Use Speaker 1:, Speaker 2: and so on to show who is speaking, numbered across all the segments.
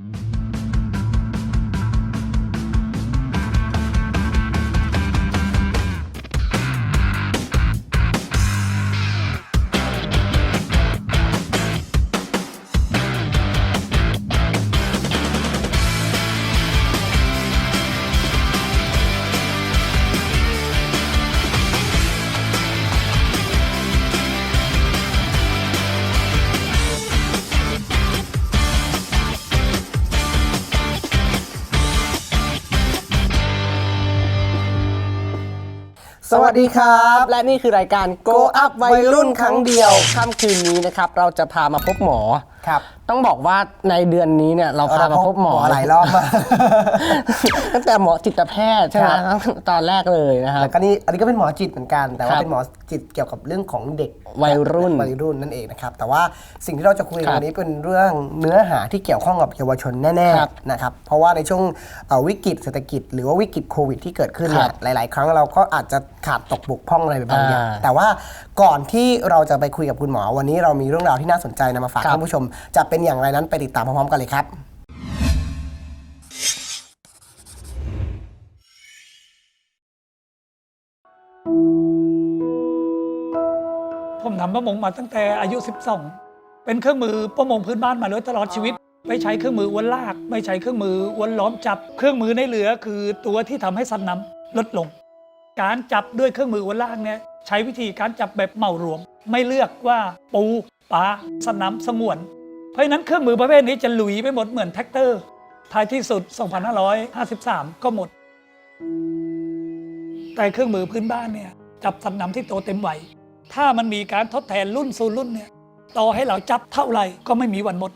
Speaker 1: Mm-hmm. สวัสดีครับ และนี่คือรายการ Go Up วัยรุ่นครั้งเดียวค่ำคืนนี้นะครับ เราจะพามาพบหมอ
Speaker 2: ครับ
Speaker 1: ต้องบอกว่าในเดือนนี้เนี่ยเราพามาพบหมอ
Speaker 2: หลายรอบมาก
Speaker 1: ตั้งแต่หมอจิตแพทย์ใช่ไหม
Speaker 2: ครับ
Speaker 1: ตอนแรกเลยนะครับ
Speaker 2: แล้วก็นี่อันนี้ก็เป็นหมอจิตเหมือนกัน แต่ว่า
Speaker 1: ครับ
Speaker 2: เป็นหมอจิตเกี่ยวกับเรื่องของเด็ก
Speaker 1: วัยรุ่น
Speaker 2: วัยรุ่นนั่นเองนะครับแต่ว่าสิ่งที่เราจะคุย
Speaker 1: ครับ
Speaker 2: วันนี้เป็นเรื่องเนื้อหาที่เกี่ยวข้องกับเยาวชนแน่
Speaker 1: ครับ
Speaker 2: ๆนะครับเพราะว่าในช่วงเอ่อวิกฤตเศรษฐกิจ หรือว่าวิกฤตโควิด ที่เกิดขึ้นเนี่
Speaker 1: ค
Speaker 2: ย
Speaker 1: รับ
Speaker 2: หลาย ๆ ครั้งเราก็อาจจะขาดตกบกพร่องอะไรไปบางอย่าง
Speaker 1: อ่า
Speaker 2: แต่ว่าก่อนที่เราจะไปคุยกับคุณหมอวันนี้เรามีเรื่องราวที่น่าสนใจนำมาฝาก
Speaker 1: ครับ
Speaker 2: ท่านผู้ชมจะเป็นอย่างไรนั้นไปติดตามพร้อมๆกันเลยครับ
Speaker 3: ผมทำประมงมาตั้งแต่อายุ 12 เป็นเครื่องมือประมงพื้นบ้านมาโดยตลอดชีวิต ไม่ใช้เครื่องมืออวนลาก ไม่ใช้เครื่องมืออวนล้อมจับ เครื่องมือในเรือคือตัวที่ทำให้สัตว์น้ำลดลง การจับด้วยเครื่องมืออวนลากเนี่ยใช้วิธีการจับแบบเหมารวม ไม่เลือกว่าปูปลาสัตว์น้ำสงวน เพราะฉะนั้นเครื่องมือประเภทนี้จะหลุยไปหมดเหมือนแท็กเตอร์ท้ายที่สุด 2553 ก็หมด แต่เครื่องมือพื้นบ้านเนี่ยจับสัตว์น้ำที่โตเต็มวัยถ้ามันมีการทดแทนรุ่นสู่รุ่นเนี่ยต่อให้เราจับเท่าไหร่ก็ไม่มีวันหมด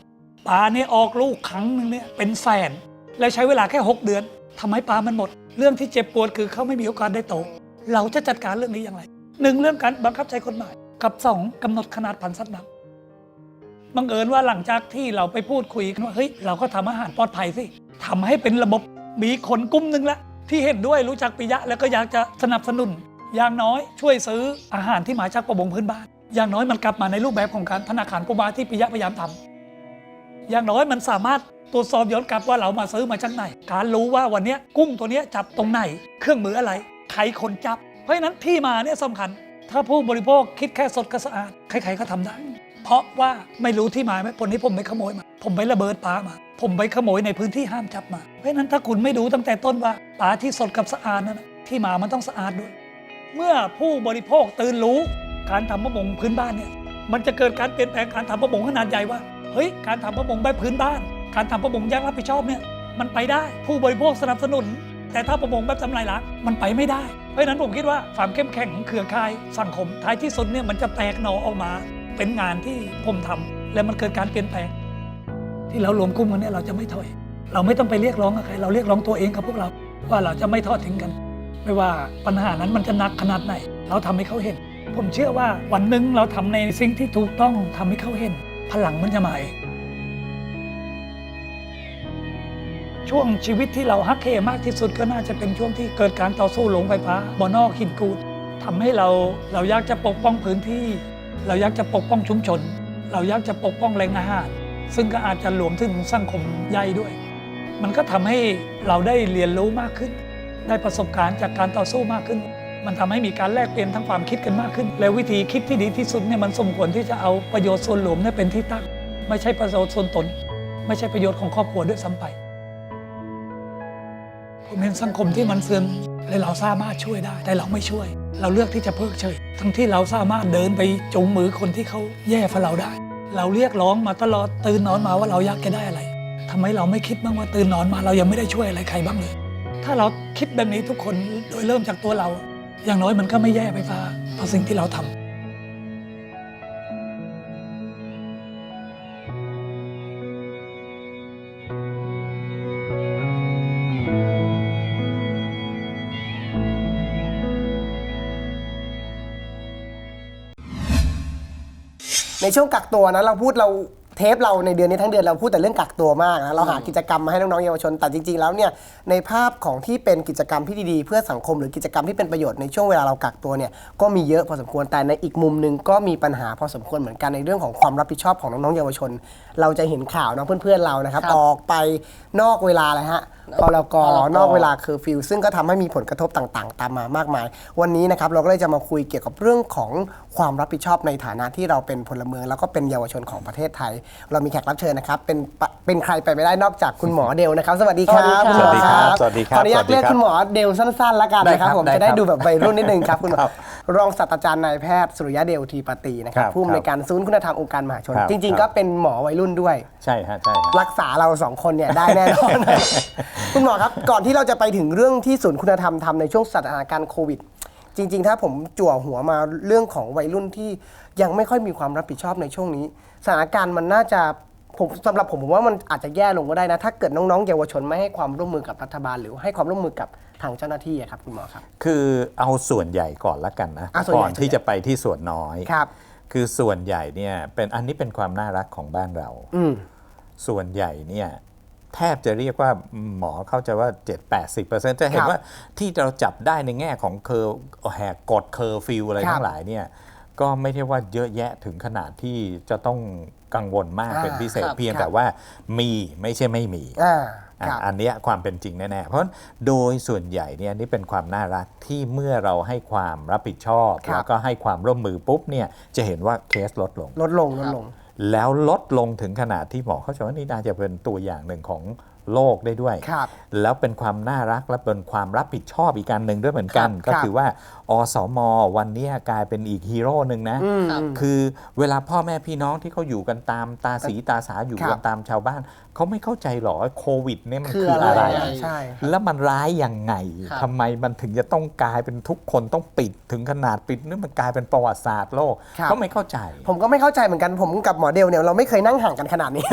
Speaker 3: ปลาเนี่ยออกลูกครั้งหนึงเนี่ยเป็นแสนและใช้เวลาแค่ 6 เดือนทำให้ปลามันหมด เรื่องที่เจ็บปวดคือเขาไม่มีโอกาสได้โต เราจะจัดการเรื่องนี้อย่างไรหนึ่งเรื่องการบังคับใช้กฎหมาย กับสองกำหนดขนาดพันธุ์สัตว์น้ำ บังเอิญว่าหลังจากที่เราไปพูดคุยกันว่าเฮ้ยเราก็ทำอาหารปลอดภัยสิทำให้เป็นระบบมีคนกลุ่มหนึ่งละที่เห็นด้วยรู้จักปิยะแล้วก็อยากจะสนับสนุน อย่างน้อยช่วยซื้ออาหารที่มาจากประมงพื้นบ้าน อย่างน้อยมันกลับมาในรูปแบบของการธนาคารกุมาที่ปิยะพยายามทำอย่างน้อยมันสามารถตรวจสอบย้อนกลับว่าเรามาซื้อมาจากไหน การรู้ว่าวันนี้กุ้งตัวนี้จับตรงไหน เครื่องมืออะไร ใครคนจับ เพราะฉะนั้นที่มาเนี่ยสำคัญ ถ้าผู้บริโภคคิดแค่สดก็สะอาด ใครๆก็ทำได้ เพราะว่าไม่รู้ที่มาไหมคนนี้ผมไปขโมยมา ผมไประเบิดปลามา ผมไปขโมยในพื้นที่ห้ามจับมา เพราะนั้นถ้าคุณไม่ดูตั้งแต่ต้นว่าปลาที่สดกับสะอาดนั้นที่มามันต้องสะอาดด้วย เมื่อผู้บริโภคตื่นรู้การทำประมงพื้นบ้านเนี่ยมันจะเกิดการเปลี่ยนแปลงการทำประมงขนาดใหญ่ว่าเฮ้ยการทำประมงแบบพื้นบ้าน การทำประมงอยังรับผิดชอบเนี่ยมันไปได้ผู้บริโภคสนับสนุน แต่ถ้าประมงแบบทำลายล้างมันไปไม่ได้ เพราะฉะนั้นผมคิดว่าความเข้มแข็งของเครือข่ายสังคมท้ายที่สุดเนี่ยมันจะแตกหน่อออกมา เป็นงานที่ผมทำและมันเกิดการเปลี่ยนแปลง ที่เรารวมกลุ่มกันเนี่ยเราจะไม่ถอย เราไม่ต้องไปเรียกร้องกับใคร เราเรียกร้องตัวเองกับพวกเราว่าเราจะไม่ทอดทิ้งกัน ไม่ว่าปัญหานั้นมันจะหนักขนาดไหน เราทำให้เขาเห็น ผมเชื่อว่าวันหนึ่งเราทำในสิ่งที่ถูกต้องทำให้เขาเห็น พลังมันจะมาเองช่วงชีวิตที่เราฮักเคมากที่สุดก็น่าจะเป็นช่วงที่เกิดการต่อสู้หลงไฟฟ้าบอนอกหินกูดทำให้เราเราอยากจะปกป้องพื้นที่ เราอยากจะปกป้องชุมชน เราอยากจะปกป้องแหลงอาหารซึ่งก็อาจจะรวมถึงสังคมใหญ่ด้วย มันก็ทำให้เราได้เรียนรู้มากขึ้น ได้ประสบการณ์จากการต่อสู้มากขึ้น มันทำให้มีการแลกเปลี่ยนทั้งความคิดกันมากขึ้น และวิธีคิดที่ดีที่สุดเนี่ยมันสมควรที่จะเอาประโยชน์ส่วนรวมเนี่ยเป็นที่ตั้ง ไม่ใช่ประโยชน์ส่วนตน ไม่ใช่ประโยชน์ของครอบครัวด้วยซ้ำไปผมเห็นสังคมที่มันเสื่อมและเราสามารถช่วยได้ แต่เราไม่ช่วย เราเลือกที่จะเพิกเฉย ทั้งที่เราสามารถเดินไปจูงมือคนที่เขาแย่ฝ่าเราได้ เราเรียกร้องมาตลอดตื่นนอนมาว่าเราอยากจะได้อะไรทำไมเราไม่คิดบ้างว่าตื่นนอนมาเรายังไม่ได้ช่วยอะไรใครบ้างเลย ถ้าเราคิดแบบนี้ทุกคนโดยเริ่มจากตัวเรา อย่างน้อยมันก็ไม่แย่ไปฟ้าเพราะสิ่งที่เราทำ
Speaker 2: ในช่วงกักตัวนะเราพูดเราเทปเราในเดือนนี้ทั้งเดือนเราพูดแต่เรื่องกักตัวมากนะเราหากิจกรรมมาให้น้องๆเยาวชนแต่จริงๆแล้วเนี่ยในภาพของที่เป็นกิจกรรมที่ดีๆ เพื่อสังคมหรือกิจกรรมที่เป็นประโยชน์ในช่วงเวลาเรากักตัวเนี่ยก็มีเยอะพอสมควรแต่ในอีกมุมหนึ่งก็มีปัญหาพอสมควรเหมือนกันในเรื่องของความรับผิดชอบของน้องๆเยาวชน เราจะเห็นข่าวเน้องเพื่อนๆเรานะครับ
Speaker 1: ครับ
Speaker 2: ออกไปนอกเวลาเลยฮะพลก
Speaker 1: พลก
Speaker 2: นอกเวลาเคอร์ฟิวซึ่งก็ทำให้มีผลกระทบต่างๆ ตามมามากมาย วันนี้นะครับเราก็เลยจะมาคุยเกี่ยวกับเรื่องของความรับผิดชอบในฐานะที่เราเป็นพลเมือง แล้วก็เป็นเยาวชนของประเทศไทย เรามีแขกรับเชิญนะครับ เป็นปะเป็นใครไปไม่ได้นอกจากคุณหมอเดลนะครับ สวัสดีครับ
Speaker 1: สวัสดีครับ
Speaker 2: ณหมอ
Speaker 4: สวัสดีครับ
Speaker 2: ขออนุญาต
Speaker 4: สวัสดี
Speaker 2: เรียก
Speaker 4: ครับ
Speaker 2: คุณหมอเดลสั้นๆแล้วกัน
Speaker 4: ได้
Speaker 2: นะครับ
Speaker 4: ครับ
Speaker 2: ผม
Speaker 4: ได้
Speaker 2: จะได้
Speaker 4: ครับ
Speaker 2: ดูแบบวัยรุ่นนิดนึงครับคุณหมอ
Speaker 4: ครับ
Speaker 2: รองศาสตราจารย์นายแพทย์สุริยะเดลทีปตีนะครับ
Speaker 4: ครับ
Speaker 2: ผู้อำนวยการศูนย์คุณธรรมองค์การมหาชน
Speaker 4: ครับ
Speaker 2: จริงๆ
Speaker 4: ครั
Speaker 2: ก็
Speaker 4: บ
Speaker 2: เป็นหมอวัยรุ่นด้วย
Speaker 4: ใช่ฮะใช่ฮะ
Speaker 2: รักษาเราสองคนเนี่ยได้แน่นอนคุณหมอครับ ก่อนที่เราจะไปถึงเรื่องที่ศูนย์คุณธรรมทำในช่วงสถานการณ์โควิด จริง ๆ ถ้าผมจั่วหัวมาเรื่องของวัยรุ่นที่ยังไม่ค่อยมีความรับผิดชอบในช่วงนี้ สถานการณ์มันน่าจะผมสำหรับผมผมว่ามันอาจจะแย่ลงก็ได้นะ ถ้าเกิดน้องๆ เยาวชนไม่ให้ความร่วมมือกับรัฐบาล หรือให้ความร่วมมือกับทางเจ้าหน้าที่อะครับคุณหมอครับ
Speaker 4: คือเอาส่วนใหญ่ก่อนละกันนะ
Speaker 2: อะส่วนใหญ่
Speaker 4: ก่อนที่จะไปที่ส่วนน้อย
Speaker 2: ครับ
Speaker 4: คือส่วนใหญ่เนี่ยเป็นอันนี้เป็นความน่ารักของบ้านเรา
Speaker 2: อืม
Speaker 4: ส่วนใหญ่เนี่ย แทบจะเรียกว่าหมอเข้าใจว่า 7-80%จะเห็น
Speaker 2: ครับ
Speaker 4: ว่าที่เราจับได้ในแง่ของเคอร์แหกกฎเคอร์ฟิวอะไร
Speaker 2: ครับ
Speaker 4: ทั้งหลายเนี่ยก็ไม่ได้ว่าเยอะแยะถึงขนาดที่จะต้องกังวลมาก
Speaker 2: อ่า
Speaker 4: เป็นพิเศษ
Speaker 1: ครับ
Speaker 4: เพียง
Speaker 2: ครับ
Speaker 4: แต่ว่ามีไม่ใช่ไม่มี
Speaker 2: อ่า
Speaker 4: อะ
Speaker 2: ครับ
Speaker 4: อันเนี้ยความเป็นจริงแน่ๆ เพราะโดยส่วนใหญ่เนี่ยนี่เป็นความน่ารักที่เมื่อเราให้ความรับผิดชอบ
Speaker 2: ครับ
Speaker 4: แล้วก็ให้ความร่วมมือปุ๊บเนี่ยจะเห็นว่าเคสลดลง
Speaker 2: ลดลงลดลง
Speaker 4: แล้วลดลงถึงขนาดที่หมอเขาจะว่านี่น่าจะเป็นตัวอย่างหนึ่งของโลกได้ด้วย
Speaker 2: ครับ
Speaker 4: แล้วเป็นความน่ารักและเป็นความรับผิดชอบอีกการหนึ่งด้วยเหมือนกัน
Speaker 2: ครับ
Speaker 4: ก็
Speaker 2: ครับ
Speaker 4: คือว่าอสมวันนี้กลายเป็นอีกฮีโร่หนึ่งนะ
Speaker 2: อืม
Speaker 1: ครับ
Speaker 4: คือเวลาพ่อแม่พี่น้องที่เขาอยู่กันตามตาสีตาสาอยู่
Speaker 2: ครั
Speaker 4: กับนตามชาวบ้าน เขาไม่เข้าใจหรอกว่าโควิดเนี่ยมัน
Speaker 2: คือ
Speaker 4: คือ
Speaker 2: อะไร
Speaker 4: อะไร
Speaker 2: ใช่
Speaker 4: แล้วมันร้ายยังไง
Speaker 1: ครับ
Speaker 4: ทำไมมันถึงจะต้องกลายเป็นทุกคนต้องปิดถึงขนาดปิดนี่มันกลายเป็นประวัติศาสตร์โลก
Speaker 2: ครับ
Speaker 4: ก็ไม่เข้าใจ
Speaker 2: ผมก็ไม่เข้าใจเหมือนกันผมกับหมอเดลเนี่ยเราไม่เคยนั่งห่างกันขนาดนี้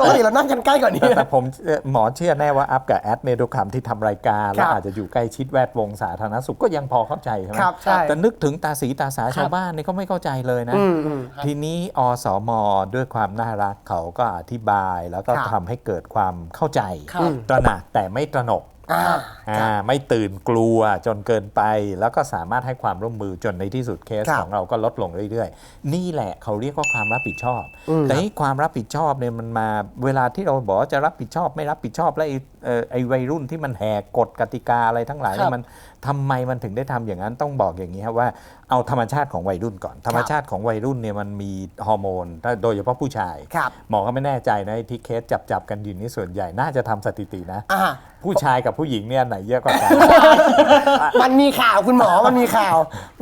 Speaker 2: ปกติเรานั่งกันใกล้กว่านี้
Speaker 4: แต่แต่ผมเอ่อหมอเชื่อแน่ว่าอัพกับแอดเนยดูคำที่ทำรายการแล้ว
Speaker 2: ครับ
Speaker 4: อาจจะอยู่ใกล้ชิดแวดวงสาธารณสุขก็ยังพอเข้าใจใช่ไหม
Speaker 2: ครับใช่
Speaker 4: แต่นึกถึงตาสีตาสาชาวบ้านนี่เขาไม่เข้าใจเลยนะ
Speaker 2: อืมอืม
Speaker 4: ทีนี้อสมด้วยความน่ารักเขาก็อธิบาย แล้วก็
Speaker 2: ครับ
Speaker 4: ทำให้เกิดความเข้าใจ
Speaker 1: ครับ
Speaker 4: ตระหนักแต่ไม่ตระหนก
Speaker 2: อ่า
Speaker 4: อ่าไม่ตื่นกลัวจนเกินไป แล้วก็สามารถให้ความร่วมมือจนในที่สุดเคส
Speaker 2: ครับ
Speaker 4: ของเราก็ลดลงเรื่อยๆ นี่แหละเขาเรียกว่าความรับผิดชอบ
Speaker 2: อืม
Speaker 4: แต่นี่ความรับผิดชอบเนี่ยมันมาเวลาที่เราบอกว่าจะรับผิดชอบไม่รับผิดชอบแล้วไอ้เอ่อ ไอ้วัยรุ่นที่มันแหกกฎกติกาอะไรทั้งหลายเนี่
Speaker 1: ครั
Speaker 4: ย
Speaker 1: บ
Speaker 4: มันทำไมมันถึงได้ทำอย่างนั้นต้องบอกอย่างนี้ครับว่าเอาธรรมชาติของวัยรุ่นก่อน ธรรมชาติของวัยรุ่นเนี่ยมันมีฮอร์โมนถ้าโดยเฉพาะผู้ชาย
Speaker 2: ครับ
Speaker 4: หมอก็ไม่แน่ใจนะไอ้ที่เคสจับจับๆกันอยู่นี่ส่วนใหญ่น่าจะทำสถิตินะ
Speaker 2: อ่า
Speaker 4: ผู้ชายกับผู้หญิงเนี่ยไหนเยอะกว่ากัน
Speaker 2: มันมีข่าวคุณหมอมันมีข่าว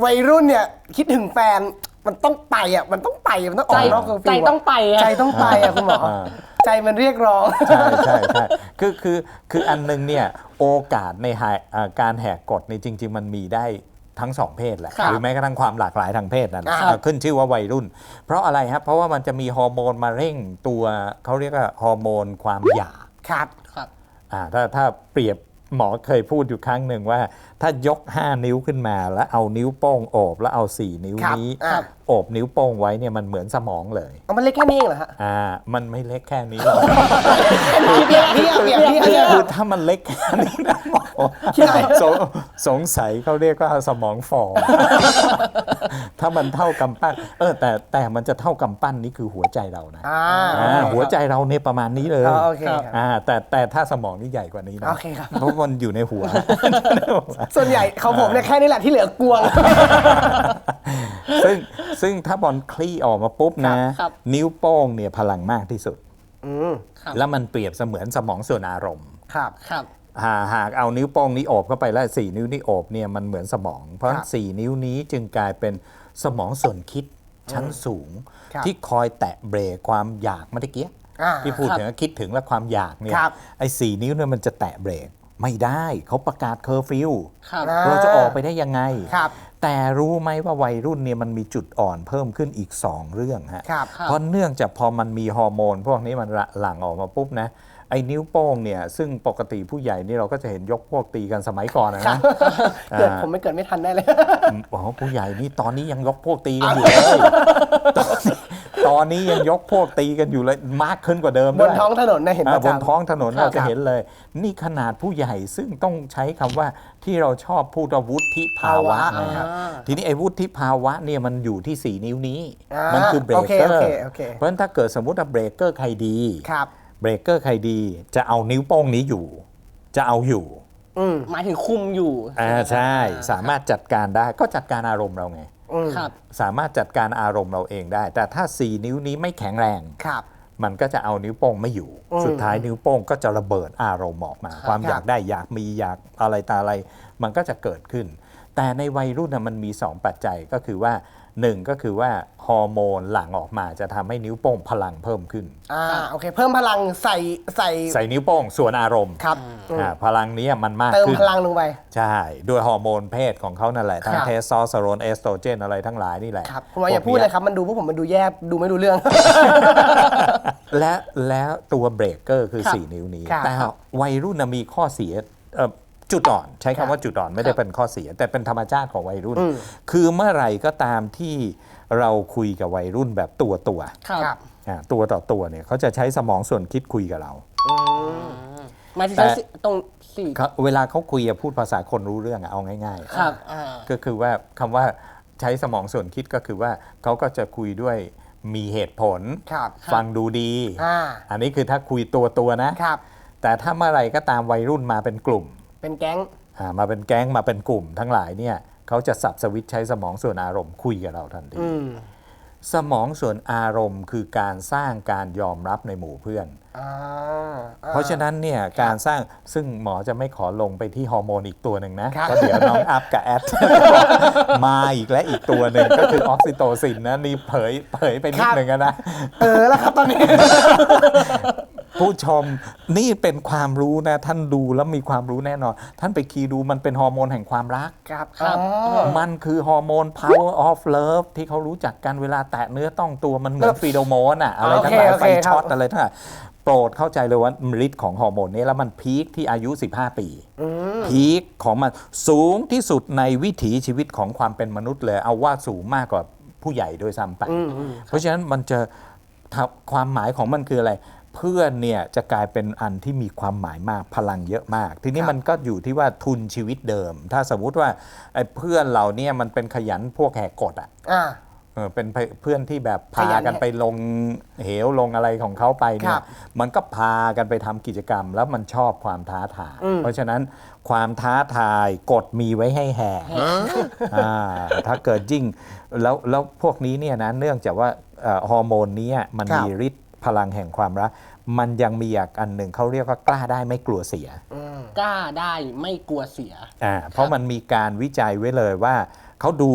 Speaker 2: วัยรุ่นเนี่ยคิดถึงแฟน มันต้องไปอะมันต้องไปมันต้องอ
Speaker 1: ใจ
Speaker 2: อกนอกเคอร์ฟิว
Speaker 1: ใจต้องไปอะ
Speaker 2: ใจต้องไปอะคุณหมอ
Speaker 4: อ่า
Speaker 2: ใจมันเรียกร้อง
Speaker 4: ใช่ใช่ใช่คือคือคืออันหนึงเนี่ยโอกาสในหาอ่าการแหกกฎในยจริง ๆ มันมีได้ทั้งสองเพศแหละ
Speaker 2: ครับ
Speaker 4: หรือแม้กระทั่งความหลากหลายทางเพศนั่นแหละ
Speaker 2: ครับ
Speaker 4: ขึ้นชื่อว่าวัยรุ่น เพราะอะไรครับเพราะว่ามันจะมีฮอร์โมนมาเร่งตัวเขาเรียกว่าฮอร์โมนความอยาก
Speaker 2: ครับ
Speaker 1: ครับ
Speaker 4: อ่าถ้าถ้าเปรียบ หมอเคยพูดอยู่ครั้งหนึ่งว่า ถ้ายก 5 นิ้วขึ้นมาแล้วเอานิ้วโป้งโอบแล้วเอา 4 นิ้ว
Speaker 2: ครับ
Speaker 4: นี้
Speaker 2: อ่า
Speaker 4: โอบนิ้วโป้งไว้เนี่ยมันเหมือนสมองเลย
Speaker 2: เอามันเล็กแค่นี้เองเหรอฮะ
Speaker 4: อ่า มันไม่เล็กแค่นี้หรอก
Speaker 2: เปรียบเทียบเปรียบเทียบเปรียบเทียบ
Speaker 4: คือถ้ามันเล็กแค่นี้นะหมอ
Speaker 2: ใช่
Speaker 4: สงสงสัยเขาเรียกว่าสมองฝ่อ ถ้ามันเท่ากำปั้น เออ แต่แต่มันจะเท่ากำปั้นนี่คือหัวใจเรานะ
Speaker 2: อ่า
Speaker 4: อ่าหัวใจเราเนี่ยประมาณนี้เลย
Speaker 2: อ๋อโอเคครับ
Speaker 4: อ่าแต่แต่ถ้าสมองนี่ใหญ่กว่านี้นะ
Speaker 2: โอเคครับ
Speaker 4: เพราะมันอยู่ในหัว
Speaker 2: ส่วนใหญ่เขาผมเนี่ยแค่นี้แหละที่เหลือกวง
Speaker 4: ซึ่งซึ่งถ้าบอลคลี่ออกมาปุ๊บนะ
Speaker 1: ครับ
Speaker 4: นิ้วโป้งเนี่ยพลังมากที่สุด
Speaker 2: อืม
Speaker 1: ครับ
Speaker 4: แล้วมันเปรียบเสมือนสมองส่วนอารมณ์
Speaker 2: ครับ
Speaker 1: ครับ
Speaker 4: หาหากเอานิ้วโป้งนี้โอบเข้าไปแล้วสี่นิ้วนี้โอบเนี่ยมันเหมือนสมอง เพราะฉะ
Speaker 2: ค
Speaker 4: นั้
Speaker 2: รั
Speaker 4: น
Speaker 2: บ
Speaker 4: สี่นิ้วนี้จึงกลายเป็นสมองส่วนคิดชั้นสูง
Speaker 2: ครับ
Speaker 4: ที่คอยแตะเบรกความอยากเมื่อกี้
Speaker 2: อ่า
Speaker 4: ที่พูดถึงว่าคิดถึงและความอยากเนี่ย
Speaker 2: ครับ
Speaker 4: ไอ้สี่นิ้วเนี่ยมันจะแตะเบรกไม่ได้เขาประกาศเคอร์ฟิว
Speaker 1: ครับ
Speaker 2: อ่า
Speaker 4: เราจะออกไปได้ยังไง
Speaker 2: ครับ
Speaker 4: แต่รู้ไหมว่าวัยรุ่นเนี่ยมันมีจุดอ่อนเพิ่มขึ้นอีก 2 เรื่องฮะ
Speaker 2: ครับ
Speaker 1: ครับ
Speaker 4: เพราะเนื่องจากพอมันมีฮอร์โมน พวกนี้มันหลั่งออกมาปุ๊บนะ ไอ้นิ้วโป้งเนี่ยซึ่งปกติผู้ใหญ่นี่เราก็จะเห็นยกพวกตีกันสมัยก่อนนะนะ
Speaker 2: เกิดผมไม่เกิดไม่ทันได้เลย
Speaker 4: อ๋อผู้ใหญ่นี่ตอนนี้ยังยกพวกตีกันอยู่เลยตอนนี้ตตอนนี้ยังยกพวกตีกันอยู่เลยมากขึ้นกว่าเดิม
Speaker 2: บ
Speaker 4: ด้วนย
Speaker 2: ท้องถนนนะเห็น
Speaker 4: อ่า
Speaker 2: ประ
Speaker 4: บน
Speaker 2: จำ
Speaker 4: ท้องถนน
Speaker 2: ครับ
Speaker 4: เราจะเห็นเลย นี่ขนาดผู้ใหญ่ซึ่งต้องใช้คำว่าที่เราชอบพูดว่าวุฒิภาวะ
Speaker 2: ภาวะ
Speaker 4: นะครับ
Speaker 1: อ่า
Speaker 4: ทีนี้ไอ้วุฒิภาวะเนี่ยมันอยู่ที่ 4 นิ้วนี้
Speaker 2: อ่ามั
Speaker 4: มันคือเบร
Speaker 2: โอกเค
Speaker 4: เกอ
Speaker 2: โอ
Speaker 4: ร์
Speaker 2: เคโอเค
Speaker 4: เพราะฉะนั้นถ้าเกิดสมมติว่าเบรกเกอร์ใครดี
Speaker 2: ครับ
Speaker 4: เบรกเกอร์ใครดี จะเอานิ้วโป้งนี้อยู่ จะเอาอยู่
Speaker 2: อืม
Speaker 1: หมายถึงคุมอยู่
Speaker 4: อ่าใช่ สามารถจัดการได้ก็จัดการอารมณ์เราไง
Speaker 2: อืม
Speaker 1: ครับ
Speaker 4: สามารถจัดการอารมณ์เราเองได้ แต่ถ้า 4 นิ้วนี้ไม่แข็งแรง
Speaker 2: ครับ
Speaker 4: มันก็จะเอานิ้วโป้งไม่อยู่
Speaker 2: อืม
Speaker 4: สุดท้ายนิ้วโป้งก็จะระเบิดอารมณ์ออกมา ความ
Speaker 2: ครับ
Speaker 4: อยากได้อยากมีอยากอะไรตาอะไร มันก็จะเกิดขึ้น แต่ในวัยรุ่นนะมันมี 2 ปัจจัยก็คือว่า หนึ่งก็คือว่าฮอร์โมนหลั่งออกมาจะทำให้นิ้วโป้งพลังเพิ่มขึ้น
Speaker 2: อ่าโอเค เพิ่มพลังใส่ใส่
Speaker 4: ใส่นิ้วโป้งส่วนอารมณ์
Speaker 2: ครับอืม
Speaker 4: อ่าพลังนี้มันมาก
Speaker 2: เติม
Speaker 4: ขึ้น
Speaker 2: พลังลงไป
Speaker 4: ใช่ ด้วยฮอร์โมนเพศของเขานั่นแหละ ทั้ง
Speaker 2: ครับ
Speaker 4: เทสโทสเตอโรนเอสโตรเจนอะไรทั้งหลายนี่แหละ
Speaker 2: ครับผมว่าอย่าพูดเลยครับ มันดูพวกผมมันดูแย่ดูไม่รู้เรื่อง
Speaker 4: และแล้วตัวเบรกเกอร์คือ
Speaker 2: ครับ
Speaker 4: 4 นิ้วนี้
Speaker 2: ครับ
Speaker 4: แต่วัยรุ่นนะมีข้อเสียเอ่อ จุดอ่อน ใช้
Speaker 2: ครั
Speaker 4: คำ
Speaker 2: บ
Speaker 4: ว่าจุดอ่อนไม่ได้เป็นข้อเสีย แต่เป็นธรรมชาติของวัยรุ่น
Speaker 2: อืม
Speaker 4: คือเมื่อไหร่ก็ตามที่เราคุยกับวัยรุ่นแบบตัวตัว
Speaker 1: ครับ
Speaker 2: ครับ
Speaker 4: อ่าตัวต่อตัวเนี่ยเขาจะใช้สมองส่วนคิดคุยกับเรา
Speaker 1: หมายถึง
Speaker 4: แต่
Speaker 1: ตรงสี่
Speaker 4: เขาเวลาเขาคุยอะพูดภาษาคนรู้เรื่องอะเอาง่ายๆ
Speaker 1: ครับอ่า
Speaker 4: ก็คือว่าคำว่าใช้สมองส่วนคิดก็คือว่าเขาก็จะคุยด้วยมีเหตุผล
Speaker 2: ครับ
Speaker 4: ฟังดูดี
Speaker 2: อ่า
Speaker 4: อันนี้คือถ้าคุยตัวตัวๆนะ
Speaker 2: ครับ
Speaker 4: แต่ถ้าเมื่อไหรก็ตามวัยรุ่นมาเป็นกลุ่ม
Speaker 2: เป็นแก๊ง
Speaker 4: อ่ามาเป็นแก๊งมาเป็นกลุ่มทั้งหลายเนี่ยเขาจะสับสวิตช์ใช้สมองส่วนอารมณ์คุยกับเราทันที
Speaker 2: อืม
Speaker 4: สมองส่วนอารมณ์คือการสร้างการยอมรับในหมู่เพื่อน
Speaker 2: อ่าอ่
Speaker 4: เพราะฉะนั้นเนี่ยการสร้างซึ่งหมอจะไม่ขอลงไปที่ฮอร์โมนอีกตัวหนึ่งนะครับเพราะเดี๋ยวน้องอัพกับแอด มาอีกและอีกตัวหนึ่งก็คือออกซิโตซินนะนี่เผยเผยไปนิดนึงอะนะ
Speaker 2: เออแล้วครับตอนนี้
Speaker 4: ผู้ชมนี่เป็นความรู้นะ ท่านดูแล้วมีความรู้แน่นอน ท่านไปคีย์ดูมันเป็นฮอร์โมนแห่งความรัก
Speaker 2: ครับ
Speaker 1: ครับ
Speaker 2: อ๋อ
Speaker 4: มันคือฮอร์โมน power of love ที่เขารู้จักกันเวลาแตะเนื้อต้องตัวมันเหมือนฟีโดโมนอะอะไรทั้งหลาย
Speaker 2: โอ
Speaker 4: ไฟ
Speaker 2: เคครับ
Speaker 4: ช็อตอะไรทั้งหลายโปรดเข้าใจเลยว่าฤทธิ์ของฮอร์โมนนี้แล้วมันพีคที่อายุ 15 ปีพีคของมันสูงที่สุดในวิถีชีวิตของความเป็นมนุษย์เลย เอาว่าสูงมากกว่าผู้ใหญ่โดยซ้ำไปเพราะฉะนั้นมันจะทำความหมายของมันคืออะไร เพื่อนเนี่ยจะกลายเป็นอันที่มีความหมายมากพลังเยอะมาก ทีนี้
Speaker 2: ครับ
Speaker 4: มันก็อยู่ที่ว่าทุนชีวิตเดิม ถ้าสมมุติว่าไอ้เพื่อนเราเนี่ยมันเป็นขยันพวกแหกกฎอะ
Speaker 2: อ่า
Speaker 4: เออเป็นเพื่อนที่แบบ
Speaker 2: ข
Speaker 4: พา
Speaker 2: ยัน
Speaker 4: กันไปลงเหวลงอะไรของเขาไปเนี่
Speaker 2: ครั
Speaker 4: ย
Speaker 2: บ
Speaker 4: มันก็พากันไปทำกิจกรรม แล้วมันชอบความท้าทาย
Speaker 2: อืม
Speaker 4: เพราะฉะนั้นความท้าทายกฎมีไว้ให้แห่อ่าถ้าเกิดยิ่งแล้วแล้วพวกนี้เนี่ยนะเนื่องจากว่าเอ่อฮอร์โมนเนี้มัน
Speaker 2: ครับ
Speaker 4: มีฤทธิ์ พลังแห่งความรัก มันยังมีอีกอันหนึ่งเขาเรียกว่ากล้าได้ไม่กลัวเสีย
Speaker 1: กล้าได้ไม่กลัวเสีย
Speaker 4: อ่าเพราะมันมีการวิจัยไว้เลยว่าเขาดู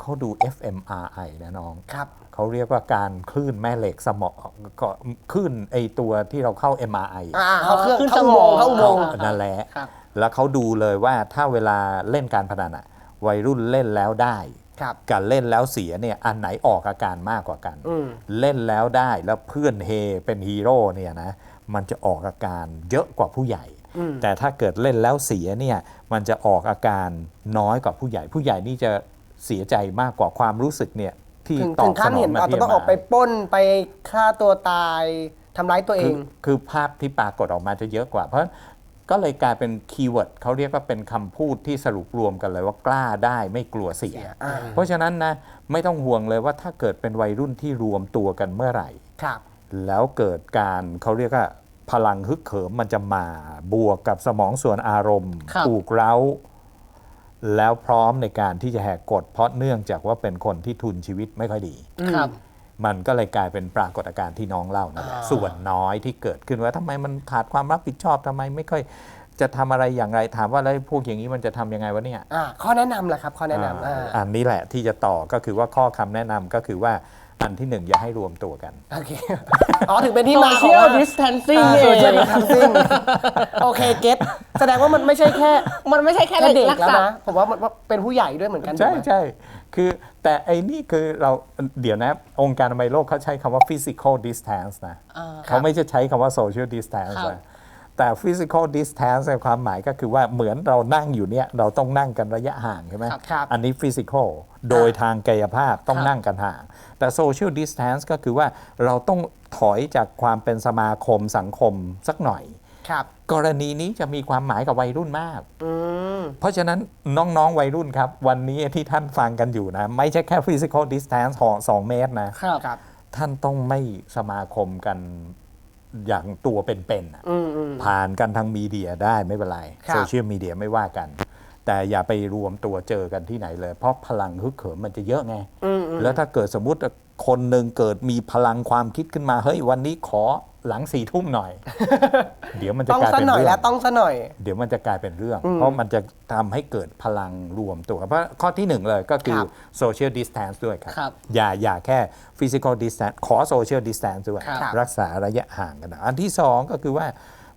Speaker 4: เขาดู fMRI นะน้อง
Speaker 2: ครับ
Speaker 4: เขาเรียกว่าการคลื่นแม่เหล็กสมองก็คลื่นไอตัวที่เราเข้า MRI
Speaker 2: อ่าเขาเครื่อง
Speaker 1: ขึ้น
Speaker 2: เข้าอุโมงค์
Speaker 1: สมอง
Speaker 2: เข้าอุโมงค์
Speaker 4: นั่นแหละ
Speaker 1: ครับ
Speaker 4: แล้วเขาดูเลยว่าถ้าเวลาเล่นการพนันอะวัยรุ่นเล่นแล้วได้
Speaker 2: ครับ
Speaker 4: กับเล่นแล้วเสียเนี่ยอันไหนออกอาการมากกว่ากัน
Speaker 2: อืม
Speaker 4: เล่นแล้วได้แล้วเพื่อนเฮเป็นฮีโร่เนี่ยนะมันจะออกอาการเยอะกว่าผู้ใหญ่
Speaker 2: อืม
Speaker 4: แต่ถ้าเกิดเล่นแล้วเสียเนี่ยมันจะออกอาการน้อยกว่าผู้ใหญ่ ผู้ใหญ่นี่จะเสียใจมากกว่า ความรู้สึกเนี่ยที่
Speaker 2: ถึง
Speaker 4: ตอ
Speaker 2: ถึ
Speaker 4: บ
Speaker 2: ง
Speaker 4: ส
Speaker 2: ขั้น
Speaker 4: นอ
Speaker 2: เห็
Speaker 4: ง
Speaker 2: น
Speaker 4: มา
Speaker 2: อาจ
Speaker 4: ที่
Speaker 2: จะต้องออกไปปล้นไปฆ่าตัวตายทำร้ายตัวเอ
Speaker 4: คือง คือภาพที่ปรากฏออกมาจะเยอะกว่า เพราะ ก็เลยกลายเป็นคีย์เวิร์ดเขาเรียกว่าเป็นคำพูดที่สรุปรวมกันเลยว่ากล้าได้ไม่กลัวเสีย
Speaker 2: อ่า
Speaker 4: เพราะฉะนั้นนะไม่ต้องห่วงเลยว่าถ้าเกิดเป็นวัยรุ่นที่รวมตัวกันเมื่อไหร่
Speaker 2: ครับ
Speaker 4: แล้วเกิดการเขาเรียกว่าพลังฮึกเหิมมันจะมาบวกกับสมองส่วนอารมณ์
Speaker 1: ครับ
Speaker 4: ถูกเร้า แล้วพร้อมในการที่จะแหกกฎเพราะเนื่องจากว่าเป็นคนที่ทุนชีวิตไม่ค่อยดี
Speaker 1: ครับ
Speaker 4: มันก็เลยกลายเป็นปรากฏการณ์ที่น้องเล่านั่นแหละส่วนน้อยที่เกิดขึ้นว่าทำไมมันขาดความรับผิดชอบทำไมไม่ค่อยจะทำอะไรอย่างไรถามว่าแล้วพวกอย่างนี้มันจะทำยังไงวะเนี่ย
Speaker 2: อ่าข้อแนะนำแหละครับข้อแนะนำ
Speaker 4: อ่า
Speaker 2: อ่า
Speaker 4: อันนี้แหละที่จะต่อก็คือว่าข้อคำแนะนำก็คือว่าอันที่หนึ่งอย่าให้รวมตัวกัน
Speaker 2: โอเค อ๋อ ถึงเป็นที่มาของ
Speaker 1: social
Speaker 2: ว่า
Speaker 1: distancing
Speaker 2: โซ
Speaker 1: เอ
Speaker 2: เชียล
Speaker 1: ง
Speaker 2: ดิสทันซิ่งโอเคเก็ตแสดงว่ามันไม่ใช่แค่
Speaker 1: มันไม่ใช่แค่
Speaker 2: แค่เด็ก
Speaker 1: รัก
Speaker 2: แล้ว
Speaker 1: ษา
Speaker 2: นะ ผมว่ามันเป็นผู้ใหญ่ด้วยเหมือนกัน
Speaker 4: ใช่
Speaker 2: ถูกไหม
Speaker 4: ใช่ คือแต่ไอ้นี่คือเราเดี๋ยวนะ องค์การอนามัยโลกเขาใช้คำว่า physical distance นะ
Speaker 1: อ่า
Speaker 4: เขาไม่ใช่ใช้คำว่า social distance
Speaker 1: ครับ
Speaker 4: นะแต่ physical distance ในความหมายก็คือว่าเหมือนเรานั่งอยู่เนี่ยเราต้องนั่งกันระยะห่างใช่ไหม
Speaker 2: ครับครับ
Speaker 4: อันนี้ physical โดยทางกายภาพต้อง
Speaker 1: ครับ
Speaker 4: นั่งกันห่าง แต่ social distance ก็คือว่าเราต้องถอยจากความเป็นสมาคมสังคมสักหน่อย
Speaker 2: ครับ
Speaker 4: กรณีนี้จะมีความหมายกับวัยรุ่นมาก
Speaker 2: อืม
Speaker 4: เพราะฉะนั้นน้อง ๆ วัยรุ่นครับ วันนี้ที่ท่านฟังกันอยู่นะ ไม่ใช่แค่ physical distance ของ2เมตรนะ
Speaker 1: ครับ
Speaker 2: ครับ
Speaker 4: ท่านต้องไม่สมาคมกันอย่างตัวเป็นๆอะ
Speaker 2: อืมอืม
Speaker 4: ผ่านกันทางมีเดียได้ไม่เป็นไร
Speaker 2: ครับ
Speaker 4: โซเชียลมีเดียไม่ว่ากัน แต่อย่าไปรวมตัวเจอกันที่ไหนเลย เพราะพลังฮึกเหิมมันจะเยอะไง
Speaker 2: อืมอืม
Speaker 4: แล้วถ้าเกิดสมมติคนหนึ่งเกิดมีพลังความคิดขึ้นมา เฮ้ยวันนี้ขอ หลังสี่ทุ่มหน่อย เดี๋ยวมันจะ
Speaker 2: ต้อง
Speaker 4: กลาย
Speaker 2: ซะ
Speaker 4: เป็น
Speaker 2: หน่อย
Speaker 4: เรื่
Speaker 2: แล้
Speaker 4: อ
Speaker 2: ว
Speaker 4: ง
Speaker 2: ต้องซะหน่อย
Speaker 4: เดี๋ยวมันจะกลายเป็นเรื่อง เพราะมันจะทำให้เกิดพลังรวมตัวเพราะข้อที่หนึ่งเลยก็คือ
Speaker 2: ครับ
Speaker 4: social distance ด้วยครับ
Speaker 1: ครับ
Speaker 4: อย่าอย่าแค่ physical distance ขอ social distance ด้วย
Speaker 1: ครับ
Speaker 4: รักษาระยะห่างกันนะอันที่สองก็คือว่า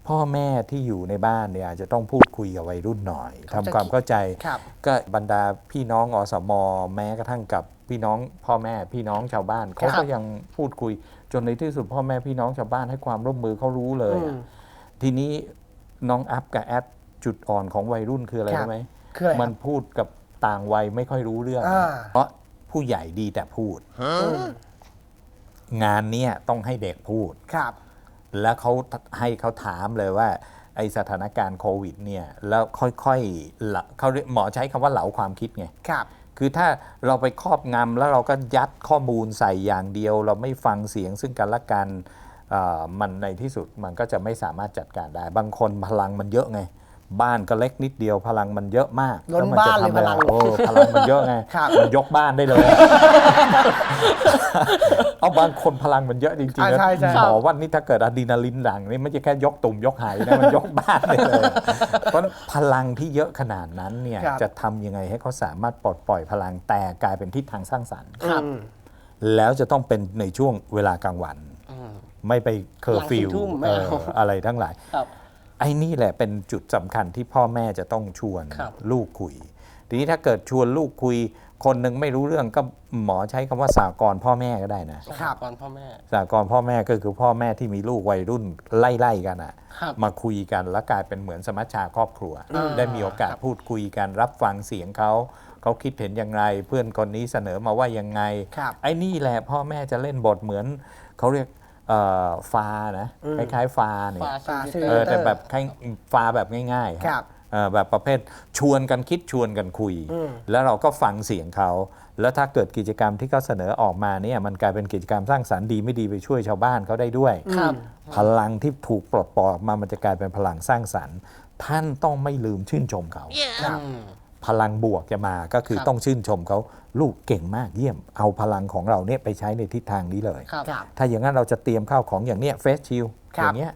Speaker 4: พ่อแม่ที่อยู่ในบ้านเนี่ยอาจจะต้องพูดคุยกับวัยรุ่นหน่อยทำความเข้าใจ
Speaker 2: ครับ
Speaker 4: ก็บรรดาพี่น้องอสม แม้กระทั่งกับพี่น้องพ่อแม่พี่น้องชาวบ้านเขาก็ยังพูดคุย จนในที่สุดพ่อแม่พี่น้องชาวบ้านให้ความร่วมมือเขารู้เลยอะ
Speaker 2: อืม
Speaker 4: ทีนี้น้องอัพกับแอดจุดอ่อนของวัยรุ่นคืออะไร
Speaker 2: ครับ
Speaker 4: รู้ไหม
Speaker 2: คืออะไรครับ
Speaker 4: มันพูดกับต่างวัยไม่ค่อยรู้เรื่อง
Speaker 2: อ่า
Speaker 4: เพราะผู้ใหญ่ดีแต่พูด งานเนี้ยต้องให้เด็กพูด
Speaker 2: ครับ
Speaker 4: แล้วเขาให้เขาถามเลยว่า ไอสถานการณ์โควิดเนี่ย แล้วค่อยๆละเขาเรียกหมอใช้คำว่าเหลาความคิดไง
Speaker 2: ครับ
Speaker 4: คือถ้าเราไปครอบงำแล้วเราก็ยัดข้อมูลใส่อย่างเดียว เราไม่ฟังเสียงซึ่งกันและกันอ่อมันในที่สุดมันก็จะไม่สามารถจัดการได้ บางคนพลังมันเยอะไง บ้านก็เล็กนิดเดียวพลังมันเยอะมาก
Speaker 2: ล้น
Speaker 4: แวมั
Speaker 2: บ้านเลย
Speaker 4: จะทำอะไร
Speaker 2: พลัง
Speaker 4: โอ้พลังมันเยอะไง
Speaker 2: ครับ
Speaker 4: มันยกบ้านได้เลย เอาบางคนพลังมันเยอะจริงๆ
Speaker 2: อ่า
Speaker 4: นะ
Speaker 2: ใช่ใช่
Speaker 4: หมอว่านี่ถ้าเกิดอะดรีนาลินหลังนี่ไม่ใช่แค่ยกตุ่มยกไหนะมันยกบ้านได้เลยเพราะพลังที่เยอะขนาดนั้นเนี่ย
Speaker 2: ครับ
Speaker 4: จะทำยังไงให้เขาสามารถปลดปล่อยพลังแต่กลายเป็นทิศทางสร้างสรรค์
Speaker 1: ครับ
Speaker 2: อืม
Speaker 4: แล้วจะต้องเป็นในช่วงเวลากลางวัน ไม่ไปเคอร์ฟิว
Speaker 1: หลังสี่ทุ่มไม่
Speaker 4: เอ
Speaker 1: เอา
Speaker 4: ออะไรทั้งหลาย
Speaker 1: ครับ
Speaker 4: ไอ้นี่แหละเป็นจุดสำคัญที่พ่อแม่จะต้องชวน
Speaker 1: ครับ
Speaker 4: ลูกคุย ทีนี้ถ้าเกิดชวนลูกคุย คนหนึ่งไม่รู้เรื่องก็หมอใช้คำว่าสากรณ์พ่อแม่ก็ได้นะ
Speaker 2: ครับ
Speaker 1: ก่อนพ่อแม่
Speaker 4: สากรณ์พ่อแม่ก็คือพ่อแม่ที่มีลูกวัยรุ่นไล่ๆกันอะ
Speaker 1: ครับ
Speaker 4: มาคุยกันแล้วกลายเป็นเหมือนสมัชชาครอบครัว
Speaker 1: อ่า
Speaker 4: ได้มีโอกาสพูดคุยกันรับฟังเสียงเขาเขาคิดเห็นอย่างไร เพื่อนคนนี้เสนอมาว่ายังไง
Speaker 2: ครับ
Speaker 4: ไอ้นี่แหละพ่อแม่จะเล่นบทเหมือนเขาเรียก เอ่อฟานะคล้ายๆฟาเนี่ย
Speaker 1: ฟา
Speaker 2: ฟา
Speaker 1: ซิ
Speaker 2: ซิ
Speaker 4: เออแต่แบบคล้ายฟาแบบง่ายๆ
Speaker 2: ครับ
Speaker 4: เออแบบประเภทชวนกันคิดชวนกันคุย
Speaker 2: อืม
Speaker 4: แล้วเราก็ฟังเสียงเขา แล้วถ้าเกิดกิจกรรมที่เขาเสนอออกมาเนี่ยมันกลายเป็นกิจกรรมสร้างสรรค์ดีไม่ดีไปช่วยชาวบ้านเขาได้ด้วย
Speaker 1: ครับ
Speaker 4: พลังที่ถูกปลดปล่อยออกมามันจะกลายเป็นพลังสร้างสรรค์ ท่านต้องไม่ลืมชื่นชมเขา
Speaker 2: ครับ
Speaker 4: พลังบวกจะมาก็คือ
Speaker 1: ครับ
Speaker 4: ต้องชื่นชมเขาลูกเก่งมากเยี่ยม เอาพลังของเราเนี่ยไปใช้ในทิศทางนี้เลย
Speaker 1: ครับ
Speaker 2: ครับ
Speaker 4: ถ้าอย่างนั้นเราจะเตรียมข้าวของอย่างเนี้ยเฟสชิล
Speaker 2: ครั
Speaker 4: อบย่างเงี้ย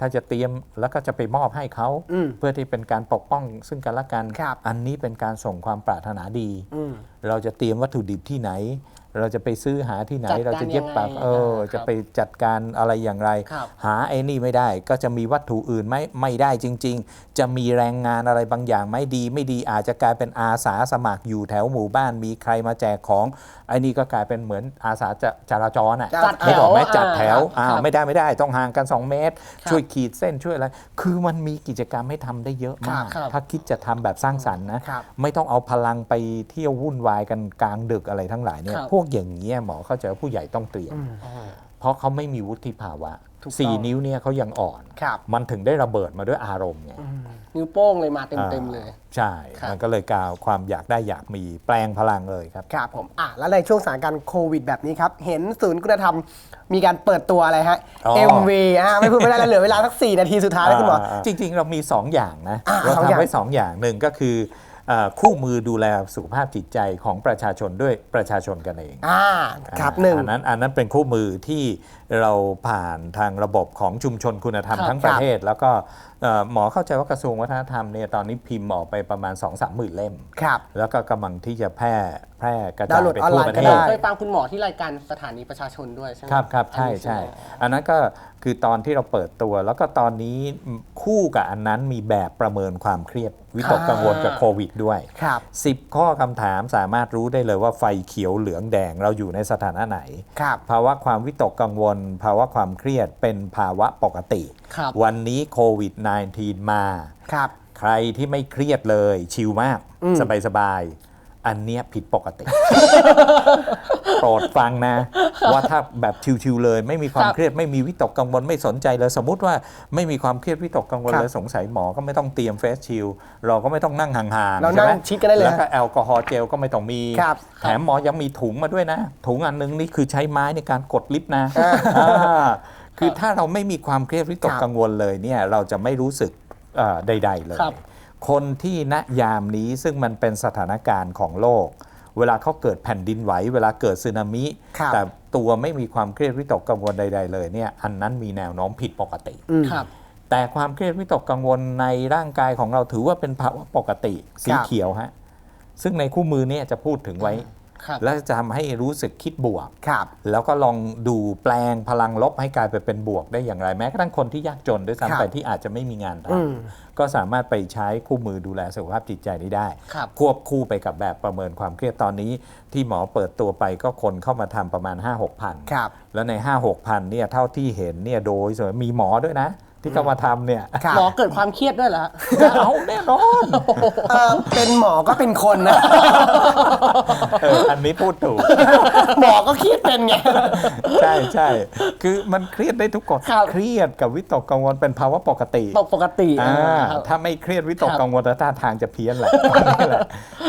Speaker 4: ถ้าจะเตรียมแล้วก็จะไปมอบให้เขา
Speaker 2: อืม
Speaker 4: เพื่อที่เป็นการปกป้องซึ่งกันและกัน
Speaker 2: ครับ
Speaker 4: อันนี้เป็นการส่งความปรารถนาดี
Speaker 2: อืม
Speaker 4: เราจะเตรียมวัตถุดิบที่ไหน เราจะไปซื้อหาที่ไหน
Speaker 1: จัดการ
Speaker 4: เราจะเย็บปัก
Speaker 1: ยังไง
Speaker 4: เออ
Speaker 1: ครับ
Speaker 4: จะไปจัดการอะไรอย่างไร
Speaker 1: ครับ
Speaker 4: หาไอ้นี่ไม่ได้ ก็จะมีวัตถุอื่นไหมไม่ได้จริง ๆ จะมีแรงงานอะไรบางอย่างไหม่ดี ไม่ดีอาจจะกลายเป็นอาสาสมัครอยู่แถวหมู่บ้านมีใครมาแจกของไอ้นี่ก็กลายเป็นเหมือนอาสาจะจราจรอะ
Speaker 2: จัดแถว
Speaker 4: นึกออกไหมจัดแถว
Speaker 1: อ่า
Speaker 4: อ้าว
Speaker 1: ครับ
Speaker 4: ไม่ได้ไม่ได้ต้องห่างกัน 2 เมตร
Speaker 1: ครับ
Speaker 4: ช่วยขีดเส้นช่วยอะไร คือมันมีกิจกรรมให้ทำได้เยอะมาก
Speaker 1: ครับ
Speaker 4: ถ้าคิดจะทำแบบสร้างสรรค์นะ
Speaker 2: ครับ
Speaker 4: ไม่ต้องเอาพลังไปเที่ยววุ่นวายกันกลางดึกอะไรทั้งหลายเนี่ย
Speaker 1: ครับ
Speaker 4: พวกอย่างนี้ยหมอเข้าใจว่าผู้ใหญ่ต้องเตรียม เพราะเขาไม่มีวุฒิภาวะ
Speaker 2: ถูกต้อง
Speaker 4: สี่นิ้วเนี่ยเขายังอ่อน
Speaker 2: ครับ
Speaker 4: มันถึงได้ระเบิดมาด้วยอารมณ์ไง
Speaker 1: นิ้วโป้งเลยมาเต็มๆเลย
Speaker 4: ใช่
Speaker 1: ครับ
Speaker 4: มันก็เลยกล่าวความอยากได้อยากมีแปลงพลังเลยครับ
Speaker 2: ครับผมอะแล้วในช่วงสถานการณ์โควิดแบบนี้ครับ เห็นศูนย์คุณธรรมมีการเปิดตัวอะไรฮะ
Speaker 4: อ๋อ
Speaker 2: MV อะไม่พูดไม่ได้แล้วเหลือเวลาสัก 4 นาทีสุดท้ายแล้วคุณหมอา
Speaker 4: จริงๆ เรามี 2 อย่างนะ
Speaker 2: อ่า
Speaker 4: เรา
Speaker 2: สองอย่าง
Speaker 4: ทำไว้ 2 อย่างหนึ่งก็คือเอ่อ คู่มือดูแลสุขภาพจิตใจของประชาชนด้วยประชาชนกันเอง
Speaker 2: อ่าครับหนึ่ง
Speaker 4: อันนั้นอันนั้นเป็นคู่มือที่เราผ่านทางระบบของชุมชนคุณธรรม
Speaker 1: ครับ
Speaker 4: ทั้งประเทศ แล้วก็เอ่อหมอเข้าใจว่ากระทรวงวัฒนธรรมเนี่ยตอนนี้พิมพ์ออกไปประมาณ 2 3หมื่นเล่ม
Speaker 2: ครับ
Speaker 4: แล้วก็กำลังที่จะแพร่แพร่กระ
Speaker 2: ดา
Speaker 4: จา
Speaker 2: วยน์โหลด
Speaker 4: ไป
Speaker 2: ออน
Speaker 4: ทั่
Speaker 2: ไล
Speaker 4: ว
Speaker 2: น์
Speaker 4: ประ
Speaker 2: ก็
Speaker 4: เท
Speaker 2: ได้
Speaker 4: ศ
Speaker 1: เคยฟังคุณหมอที่รายการสถานีประชาชนด้วยใช่ไหม
Speaker 4: ครับครับใช่
Speaker 1: อันนี้
Speaker 4: ใช่
Speaker 1: ไหม
Speaker 4: อันนั้นก็คือตอนที่เราเปิดตัว แล้วก็ตอนนี้คู่กับอันนั้นมีแบบประเมินความเครียด วิตกกังวลกับโควิดด้วย
Speaker 2: ครับ
Speaker 4: 10 ข้อคำถามสามารถรู้ได้เลยว่าไฟเขียวเหลืองแดงเราอยู่ในสถานะไหน
Speaker 2: ครับ
Speaker 4: ภาวะความวิตกกังวลภาวะความเครียดเป็นภาวะปกติ
Speaker 1: ครับ
Speaker 4: วันนี้โควิด -19 มา
Speaker 2: ครับ
Speaker 4: ใครที่ไม่เครียดเลยชิลมาก
Speaker 2: อืม
Speaker 4: สบายสบายๆ อันเนี้ยผิดปกติ โปรดฟังนะ ว่าถ้าแบบชิวๆเลยไม่มีความ
Speaker 1: ครับ
Speaker 4: เครียดไม่มีวิตกกังวลไม่สนใจเลยสมมติว่าไม่มีความเครียดวิตกกังวล
Speaker 2: ครับ
Speaker 4: เลยสงสัยหมอก็ไม่ต้องเตรียมเฟสชิลเราก็ไม่ต้องนั่งห่างๆ
Speaker 2: เรา
Speaker 4: ใช่ไหม
Speaker 2: นั่งชิดกันได้เลย
Speaker 4: แล้วก็แอลกอฮอล์เจลก็ไม่ต้องมี
Speaker 2: ครับ
Speaker 4: แถมหมอยังมีถุงมาด้วยนะ ถุงอันนึงนี่คือใช้ไม้ในการกดลิฟต์นะ
Speaker 2: อ่า
Speaker 4: อ่าคือถ้าเราไม่มีความเครียดวิตก
Speaker 2: ครับ
Speaker 4: กังวลเลยเนี่ยเราจะไม่รู้สึกเอ่อใด ๆ เลย
Speaker 1: ครับ
Speaker 4: คนที่ณยามนี้ซึ่งมันเป็นสถานการณ์ของโลก เวลาเขาเกิดแผ่นดินไหว เวลาเกิดสึนามิ
Speaker 2: ครับ
Speaker 4: แต่ตัวไม่มีความเครียดวิตกกังวลใด ๆ เลยเนี่ยอันนั้นมีแนวโน้มผิดปกติ
Speaker 2: อืม
Speaker 1: ครับ
Speaker 4: แต่ความเครียดวิตกกังวลในร่างกายของเราถือว่าเป็นภาวะปกติสี
Speaker 2: ครับ
Speaker 4: เขียวฮะซึ่งในคู่มือเนี่ยจะพูดถึงไว้
Speaker 1: ครับ
Speaker 4: และจะทำให้รู้สึกคิดบวก
Speaker 2: ครับ
Speaker 4: แล้วก็ลองดูแปลงพลังลบให้กลายไปเป็นบวกได้อย่างไรแม้กระทั่งคนที่ยากจนด้วย
Speaker 2: ครับ
Speaker 4: ซ้ำไปที่อาจจะไม่มีงานท
Speaker 2: อืมำ
Speaker 4: ก็สามารถไปใช้คู่มือดูแลสุขภาพจิตใจนี้ได้
Speaker 1: ครับ
Speaker 4: ควบคู่ไปกับแบบประเมินความเครียดตอนนี้ ที่หมอเปิดตัวไปก็คนเข้ามาทำประมาณ 5 6พัน
Speaker 2: ครับ
Speaker 4: แล้วใน 5 6พันเนี่ยเท่าที่เห็นเนี่ยโดยส่วนมีหมอด้วยนะ ที่เข้ามาทำเนี่ย
Speaker 2: ครับ
Speaker 1: หมอเกิดความเครียดด้วยเหรอฮะ
Speaker 4: เอาแน่นอน
Speaker 2: เอ่อเป็นหมอก็เป็นคนนะ
Speaker 4: เอออันนี้พูดถูก
Speaker 2: หมอก็เครียดเป็นไง
Speaker 4: ใช่ใช่คือมันเครียดได้ทุกคน
Speaker 1: ครับ
Speaker 4: เครียดกับวิตกกังวลเป็นภาวะปกติ
Speaker 1: ปกติ
Speaker 4: อ่า
Speaker 1: ครับ
Speaker 4: ถ้าไม่เครียดวิตก
Speaker 1: ครับ
Speaker 4: กังวลแล้วท่าทางจะเพี้ยนแหละนี่แหละ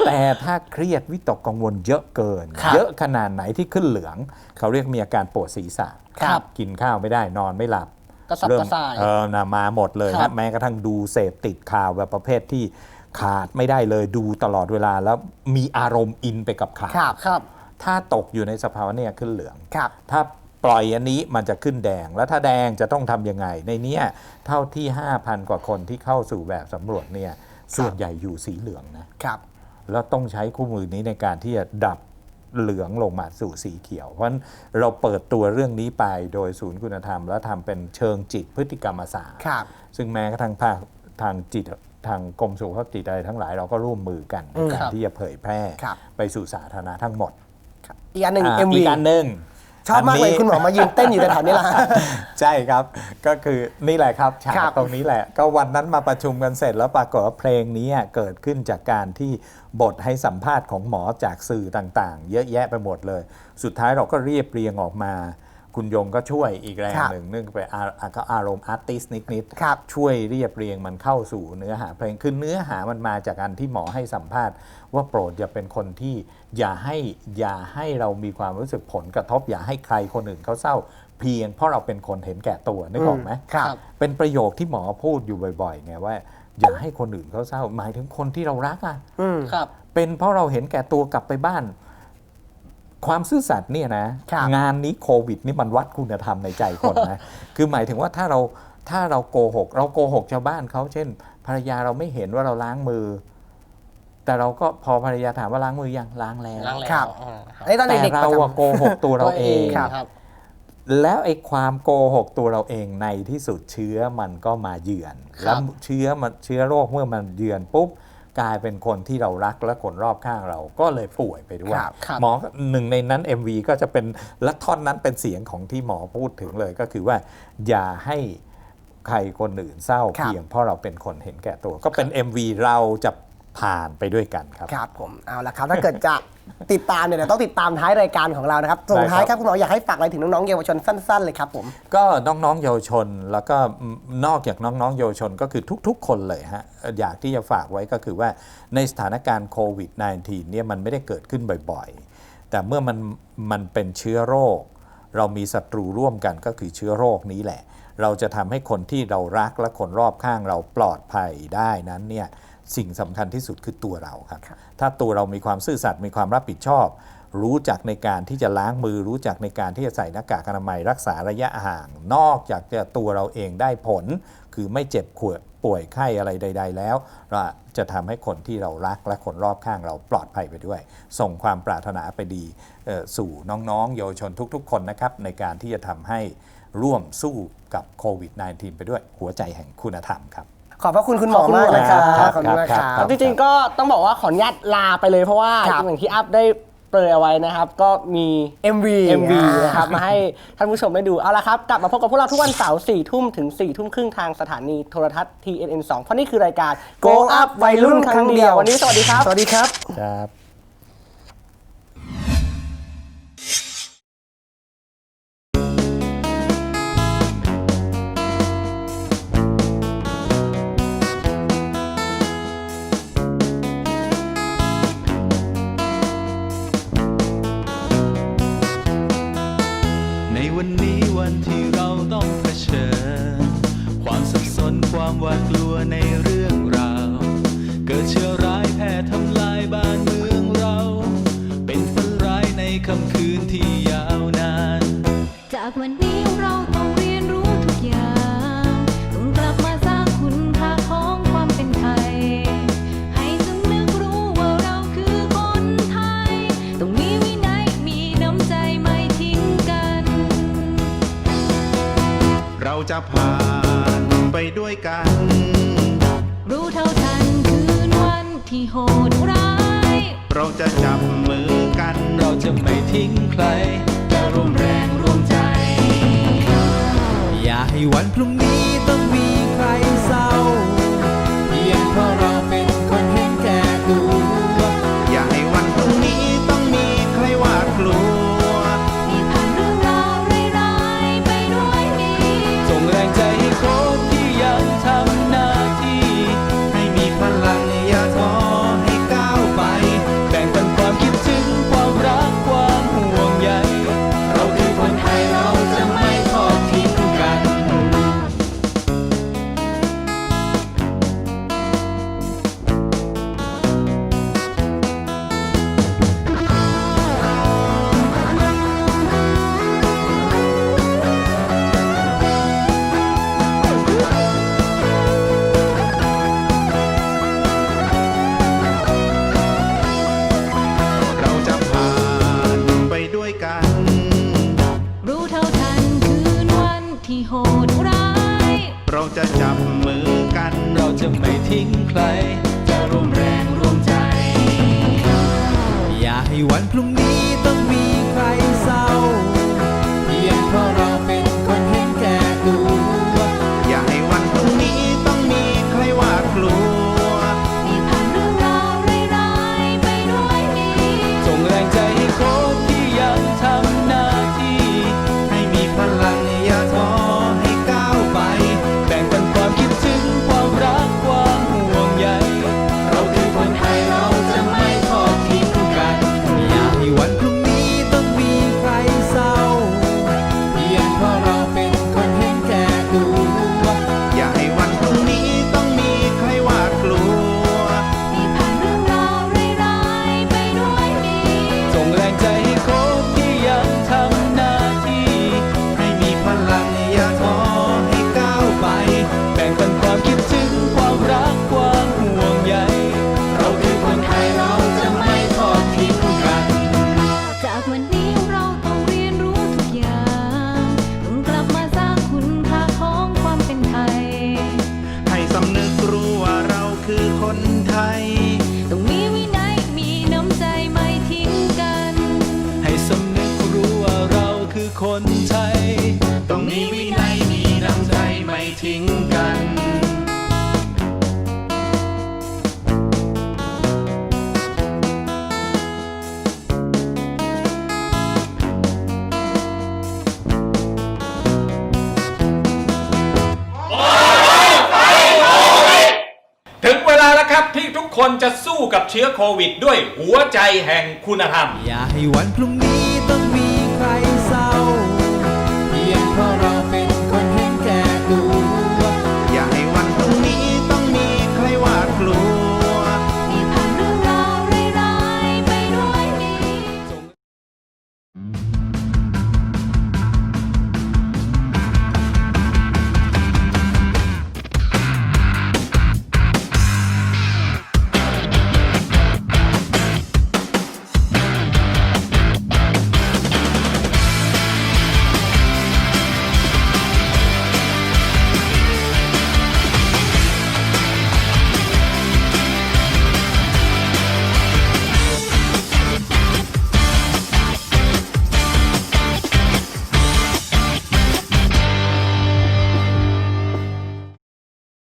Speaker 4: แต่ถ้าเครียดวิตกกังวลเยอะเกิน
Speaker 1: ครับ
Speaker 4: เยอะขนาดไหนที่ขึ้นเหลือง เขาเรียกมีอาการปวดศีรษะ
Speaker 1: ครับ
Speaker 4: กินข้าวไม่ได้นอนไม่หลับ
Speaker 1: กระสับ
Speaker 4: เริ่
Speaker 1: ก
Speaker 4: ม
Speaker 1: ระส่าย
Speaker 4: เออนะมาหมดเลย
Speaker 1: ครั
Speaker 4: นะ
Speaker 1: บ
Speaker 4: แม้กระทั่งดูเสพติดข่าวแบบประเภทที่ขาดไม่ได้เลยดูตลอดเวลาแล้วมีอารมณ์อินไปกับข่าว
Speaker 2: ครับ
Speaker 1: ครับ
Speaker 4: ถ้าตกอยู่ในสภาวะเนี่ยขึ้นเหลือง
Speaker 2: ครับ
Speaker 4: ถ้าปล่อยอันนี้มันจะขึ้นแดง แล้วถ้าแดงจะต้องทำยังไง ในเนี้ยเท่าที่ 5,000 กว่าคนที่เข้าสู่แบบสำรวจเนี่ยส่วนใหญ่อยู่สีเหลืองนะ
Speaker 2: ครับ
Speaker 4: แล้วต้องใช้คู่มือนี้ในการที่จะดับ เหลืองลงมาสู่สีเขียว เพราะฉะนั้นเราเปิดตัวเรื่องนี้ไปโดยศูนย์คุณธรรม แล้วทำเป็นเชิงจิตพฤติกรรมศาสตร์
Speaker 2: ครับ
Speaker 4: ซึ่งแม้กระทั่งภาคทางจิตทางกรมสุขภาพจิตอะไรทั้งหลายเราก็ร่วมมือกันในการ
Speaker 1: ครับ
Speaker 4: ที่จะเผยแพร่
Speaker 2: ครับ
Speaker 4: ไปสู่สาธารณะทั้งหมด
Speaker 2: อีกอันหนึ่ง
Speaker 4: อ่า
Speaker 2: MV
Speaker 4: อีกอันหนึ่ง
Speaker 2: ชอบมากเลย
Speaker 4: นนี้
Speaker 2: คุณหมอมายืนเต้นอยู่แถวๆนี้ละ
Speaker 4: ใช่ครับก็คือนี่แหละครับฉา
Speaker 2: ครั
Speaker 4: ก
Speaker 2: บ
Speaker 4: ตรงนี้แหละ ก็วันนั้นมาประชุมกันเสร็จแล้วปรากฏว่าเพลงนี้เกิดขึ้นจากการที่บทให้สัมภาษณ์ของหมอจากสื่อต่างๆ เยอะแยะไปหมดเลย สุดท้ายเราก็เรียบเรียงออกมา คุณยงก็ช่วยอีกแรง
Speaker 2: ครับ
Speaker 4: หนึ่งเนื่องไปอาอะก็อารมณ์อาร์ติสนิด
Speaker 2: ครับ
Speaker 4: ๆช่วยเรียบเรียงมันเข้าสู่เนื้อหาเพลงคือเนื้อหามันมาจากการที่หมอให้สัมภาษณ์ ว่าโปรดอย่าเป็นคนที่อย่าให้อย่าให้เรามีความรู้สึกผลกระทบ อย่าให้ใครคนอื่นเขาเศร้าเพียงเพราะเราเป็นคนเห็นแก่ตัวนึกออกไหม
Speaker 2: ครับ
Speaker 4: เป็นประโยคที่หมอพูดอยู่บ่อยๆไงว่าอย่าให้คนอื่นเขาเศร้าหมายถึงคนที่เรารักอะ
Speaker 2: อืม
Speaker 1: ครับ
Speaker 4: เป็นเพราะเราเห็นแก่ตัวกลับไปบ้าน ความซื่อสัตย์เนี่ยนะ
Speaker 2: ครับ
Speaker 4: งานนี้โควิดนี่มันวัดคุณธรรมในใจคนนะคือหมายถึงว่าถ้าเราถ้าเราโกหก เราโกหกชาวบ้านเขาเช่น ภรรยาเราไม่เห็นว่าเราล้างมือ แต่เราก็พอภรรยาถามว่าล้างมือยังล้างแล้ว
Speaker 1: ล้างแล้ว
Speaker 2: ครับ
Speaker 1: อ่าครับ
Speaker 2: ไอ้ตอน
Speaker 4: แต่
Speaker 2: เด็กๆ
Speaker 4: เรา
Speaker 2: ประจำ
Speaker 4: อะโกหกตัวเราเอง
Speaker 2: ครับ
Speaker 1: ครับ
Speaker 4: แล้วไอ้ความโกหกตัวเราเองในที่สุดเชื้อมันก็มาเยือน
Speaker 1: ครับ
Speaker 4: แล้วเชื้อมันเชื้อโรคเมื่อมันเยือนปุ๊บ กลายเป็นคนที่เรารักและคนรอบข้างเราก็เลยป่วยไปด้วย
Speaker 2: ครับ
Speaker 1: ครับ
Speaker 4: หมอหนึ่งในนั้น MV ก็จะเป็นและท่อนนั้นเป็นเสียงของที่หมอพูดถึงเลยก็คือว่าอย่าให้ใครคนอื่นเศร้า
Speaker 2: ครับ
Speaker 4: เพียงเพราะเราเป็นคนเห็นแก่ตัว ก็เป็น MV เราจะผ่านไปด้วยกันครับ
Speaker 2: ครับผมเอาละครับถ้าเกิดจะ ติดตามเนี่ยเดี๋ยวต้องติดตามท้ายรายการของเรานะครับส่ง
Speaker 4: ได้ครับ
Speaker 2: ท้ายครับคุณหมออยากให้ฝากอะไรถึงน้องๆเยาวชนสั้น ๆ เลยครับผม
Speaker 4: ก็น้องๆเยาวชนแล้วก็นอกจากน้องๆเยาวชนก็คือทุก ๆ คนเลยฮะอยากที่จะฝากไว้ก็คือว่าในสถานการณ์โควิด -19 เนี่ยมันไม่ได้เกิดขึ้นบ่อยๆ แต่เมื่อมันมันเป็นเชื้อโรค เรามีศัตรูร่วมกันก็คือเชื้อโรคนี้แหละ เราจะทำให้คนที่เรารักและคนรอบข้างเราปลอดภัยได้นั้นเนี่ย สิ่งสำคัญที่สุดคือตัวเราครับ ถ้าตัวเรามีความซื่อสัตย์มีความรับผิดชอบ รู้จักในการที่จะล้างมือ รู้จักในการที่จะใส่หน้ากากอนามัยรักษาระยะห่าง นอกจากจะตัวเราเองได้ผล คือไม่เจ็บขวดปป่วยไข้อะไรใด ๆ แล้วเราจะทำให้คนที่เรารักและคนรอบข้างเราปลอดภัยไปด้วย ส่งความปรารถนาไปดีเอ่อสู่น้องๆ เยาวชนทุกๆ คนนะครับในการที่จะทำให้ร่วมสู้กับโควิด -19 ไปด้วยหัวใจแห่งคุณธรรมครับ
Speaker 2: ขอบพระคุณคุณหมอมากนะครับ
Speaker 4: ครับ
Speaker 2: ขอบคุณมากค
Speaker 4: ครั
Speaker 2: รับ
Speaker 4: บ
Speaker 1: จริงๆก็ต้องบอกว่าขออนุญาตลาไปเลยเพราะว่า
Speaker 2: ครับ
Speaker 1: อย่างที่อัพได้เปรยเอาไว้นะครับ ก็มี
Speaker 2: MV
Speaker 1: MV นะครับมาให้ท่านผู้ชมได้ดู เอาละครับ กลับมาพบกับพวกเราทุกวันเสาร์4ทุ่มถึง4ทุ่มครึ่งทางสถานีโทรทัศน์ TNN 2 เพราะนี่คือรายการ Go Up วัยรุ่นครั้งเดียววันนี้สวัสดีครับ
Speaker 2: สวัสดีครับ
Speaker 5: วันนี้วันที่เราต้องเผชิญ ความสับสนความหวาดกลัวในเรื่องราว เกิดเชื้อร้ายแพร่ทำลายบ้านเมืองเรา เป็นฝันร้ายในคำ
Speaker 6: จะ
Speaker 7: ผ่านไปด้วยกัน
Speaker 6: รู้เท่าทันคืนวันที่โหดร้าย
Speaker 7: เราจะจับมือกัน
Speaker 5: เราจะไม่ทิ้งใคร จะร่วมแรงร่วมใจ อย่าให้วันพรุ่งนี้ต้องมี จะ
Speaker 7: จับมือกัน
Speaker 5: เราจะไม่ทิ้งใคร
Speaker 8: ด้วยหัวใจแห่งคุณธรรม
Speaker 5: อย่าให้วันพรุ่งนี้